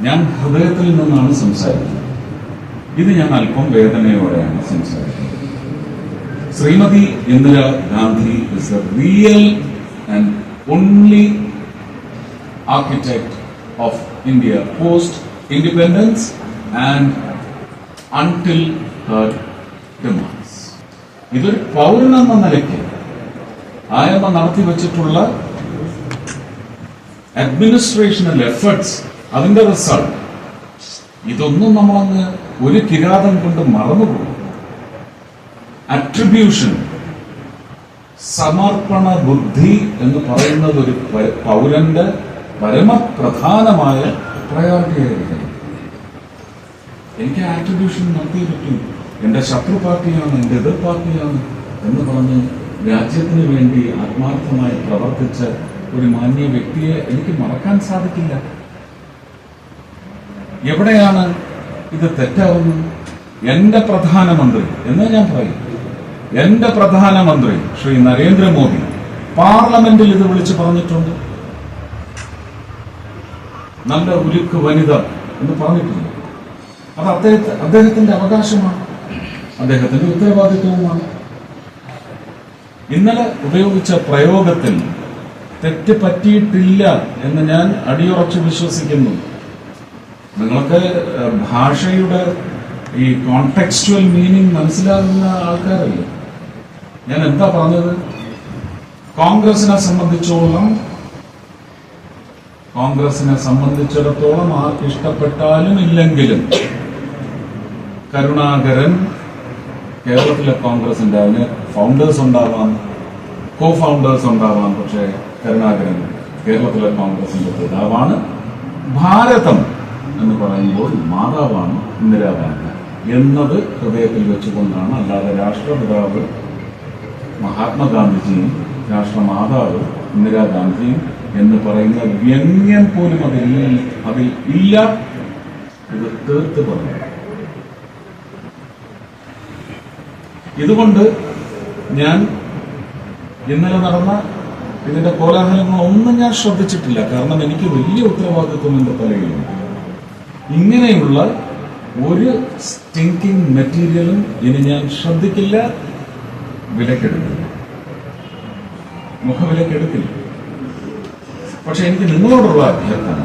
ഞാൻ ഹൃദയത്തിൽ നിന്നാണ് സംസാരിക്കുന്നത് ഇത് ഞാൻ അല്പം വേദനയോടെയാണ് സംസാരിക്കുന്നത് Shrimati Indira Gandhi is a real and only architect of India post independence and until. ഇതൊരു പൗരനെന്ന നിലയ്ക്ക് ആയമ്മ നടത്തി വച്ചിട്ടുള്ള അഡ്മിനിസ്ട്രേഷണൽ എഫേർട്സ് അതിന്റെ റിസൾട്ട്. ഇതൊന്നും നമ്മളങ്ങ് ഒരു കിരാതം കൊണ്ട് മറന്നുപോകും. അട്രിബ്യൂഷൻ സമർപ്പണ ബുദ്ധി എന്ന് പറയുന്നത് ഒരു പൗരന്റെ പരമപ്രധാനമായ പ്രയോറിറ്റി ആയിരിക്കും എനിക്ക് ആട്രിബ്യൂഷൻ നടത്തിയേ പറ്റൂ. എന്റെ ശത്രു പാർട്ടിയാണ് എന്റെ എതിർ പാർട്ടിയാണ് എന്ന് പറഞ്ഞ് രാജ്യത്തിന് വേണ്ടി ആത്മാർത്ഥമായി പ്രവർത്തിച്ച ഒരു മാന്യ വ്യക്തിയെ എനിക്ക് മറക്കാൻ സാധിക്കില്ല. എവിടെയാണ് ഇത് തെറ്റാവുന്നത്? എന്റെ പ്രധാനമന്ത്രി എന്ന് ഞാൻ പറയും. എന്റെ പ്രധാനമന്ത്രി ശ്രീ നരേന്ദ്രമോദി പാർലമെന്റിൽ ഇത് വിളിച്ചു പറഞ്ഞിട്ടുണ്ട്. നല്ല ഉരുക്ക് വനിത എന്ന് പറഞ്ഞിട്ടുണ്ട് അത് അദ്ദേഹത്തെ അദ്ദേഹത്തിന്റെ അവകാശമാണ്. അദ്ദേഹത്തിന്റെ ഉത്തരവാദിത്വവുമാണ്. ഇന്നലെ ഉപയോഗിച്ച പ്രയോഗത്തിൽ തെറ്റ് പറ്റിയിട്ടില്ല എന്ന് ഞാൻ അടിയുറച്ച് വിശ്വസിക്കുന്നു. നിങ്ങൾക്ക് ഭാഷയുടെ ഈ കോണ്ടെക്സ്റ്റുവൽ മീനിങ് മനസ്സിലാകുന്ന ആൾക്കാരല്ലേ? ഞാൻ എന്താ പറഞ്ഞത്? കോൺഗ്രസിനെ സംബന്ധിച്ചോളം കോൺഗ്രസിനെ സംബന്ധിച്ചിടത്തോളം ആർക്ക് ഇഷ്ടപ്പെട്ടാലും ഇല്ലെങ്കിലും കരുണാകരൻ കേരളത്തിലെ കോൺഗ്രസിന്റെ അതിന് ഫൗണ്ടേഴ്സ് ഉണ്ടാവാം കോ ഫൗണ്ടേഴ്സ് ഉണ്ടാവാം പക്ഷേ കരുണാകരൻ കേരളത്തിലെ കോൺഗ്രസിന്റെ പിതാവാണ്. ഭാരതം എന്ന് പറയുമ്പോൾ മാതാവാണ് ഇന്ദിരാഗാന്ധി. എന്നത് ഹൃദയത്തിൽ വെച്ചുകൊണ്ടാണ് അല്ലാതെ രാഷ്ട്രപിതാവ് മഹാത്മാഗാന്ധിജിയും രാഷ്ട്രമാതാവ് ഇന്ദിരാഗാന്ധിയും എന്ന് പറയുന്ന വ്യംഗ്യം പോലും അതിൽ അതിൽ ഇല്ല ഇത് തീർത്ത് പറഞ്ഞു. ഇതുകൊണ്ട് ഞാൻ ഇന്നലെ നടന്ന ഇതിന്റെ കോലാഹലങ്ങളൊന്നും ഞാൻ ശ്രദ്ധിച്ചിട്ടില്ല. കാരണം എനിക്ക് വലിയ ഉത്തരവാദിത്വം എന്റെ തലയിലുണ്ട്. ഇങ്ങനെയുള്ള ഒരു സ്റ്റിങ്കിങ് മെറ്റീരിയലും ഇനി ഞാൻ ശ്രദ്ധിക്കില്ല. വിലക്കെടുക്കില്ല. മുഖവിലക്കെടുക്കില്ല. പക്ഷെ എനിക്ക് നിങ്ങളോടുള്ള അഭ്യർത്ഥന.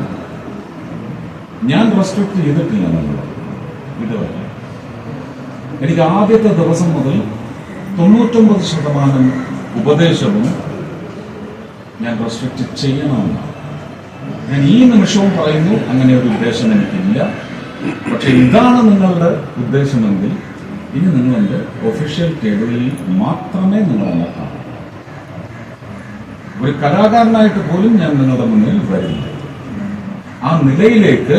ഞാൻ റെസ്ട്രിക്ട് ചെയ്തിട്ടില്ല നിങ്ങൾ ഇതുവരെ. എനിക്ക് ആദ്യത്തെ ദിവസം മുതൽ തൊണ്ണൂറ്റൊമ്പത് ശതമാനം ഉപദേശവും ഞാൻ റെസ്ട്രിക്ട് ചെയ്യണമെന്നാണ്. ഞാൻ ഈ നിമിഷവും പറയുന്നു അങ്ങനെ ഒരു ഉദ്ദേശം എനിക്കില്ല. പക്ഷെ ഇതാണ് നിങ്ങളുടെ ഉദ്ദേശമെങ്കിൽ ഇനി നിങ്ങളുടെ ഒഫീഷ്യൽ ടേബിളിൽ മാത്രമേ നിങ്ങൾ ഒരു കലാകാരനായിട്ട് പോലും ഞാൻ നിങ്ങളുടെ മുന്നിൽ വരില്ല ആ നിലയിലേക്ക്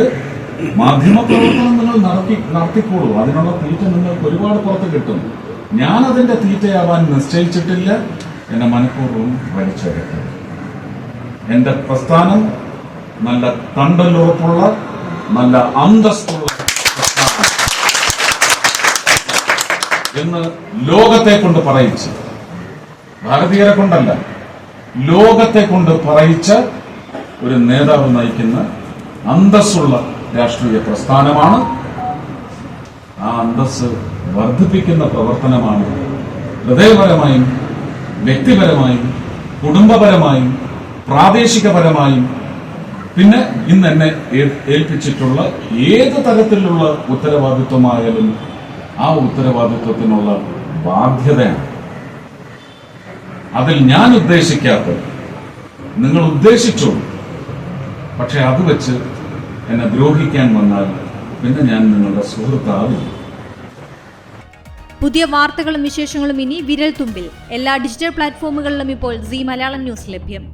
മാധ്യമ പ്രവർത്തനം നിങ്ങൾ നടത്തി നടത്തിക്കോളൂ. അതിനുള്ള തീറ്റ നിങ്ങൾക്ക് ഒരുപാട് പുറത്ത് കിട്ടും. ഞാൻ അതിന്റെ തീറ്റയാവാൻ നിശ്ചയിച്ചിട്ടില്ല. എന്നെ മനഃപൂർവം വലിച്ചെടുത്തത് എന്റെ പ്രസ്ഥാനം നല്ല തണ്ടലുറപ്പുള്ള നല്ല അന്തസ്തുള്ള എന്ന് ലോകത്തെ കൊണ്ട് പറയിച്ച്. ഭാരതീയരെ കൊണ്ടല്ല ലോകത്തെ കൊണ്ട് പറയിച്ച് ഒരു നേതാവ് നയിക്കുന്ന അന്തസ്സുള്ള രാഷ്ട്രീയ പ്രസ്ഥാനമാണ്. ആ അന്തസ് വർദ്ധിപ്പിക്കുന്ന പ്രവർത്തനമാണ് ഹൃദയപരമായും വ്യക്തിപരമായും കുടുംബപരമായും പ്രാദേശികപരമായും പിന്നെ ഇന്ന് എന്നെ ഏൽപ്പിച്ചിട്ടുള്ള ഏത് തരത്തിലുള്ള ഉത്തരവാദിത്വമായാലും ആ ഉത്തരവാദിത്വത്തിനുള്ള ബാധ്യതയാണ്. അതിൽ ഞാൻ ഉദ്ദേശിക്കാത്ത നിങ്ങൾ ഉദ്ദേശിച്ചു. പക്ഷെ അത് വെച്ച് എന്നെ ദ്രോഹിക്കാൻ വന്നാൽ പിന്നെ ഞാൻ നിങ്ങളുടെ സുഹൃത്താവില്ല പുതിയ വാർത്തകളും വിശേഷങ്ങളും ഇനി വിരൽ തുമ്പിൽ എല്ലാ ഡിജിറ്റൽ പ്ലാറ്റ്ഫോമുകളിലും ഇപ്പോൾ സി മലയാളം ന്യൂസ് ലഭ്യം.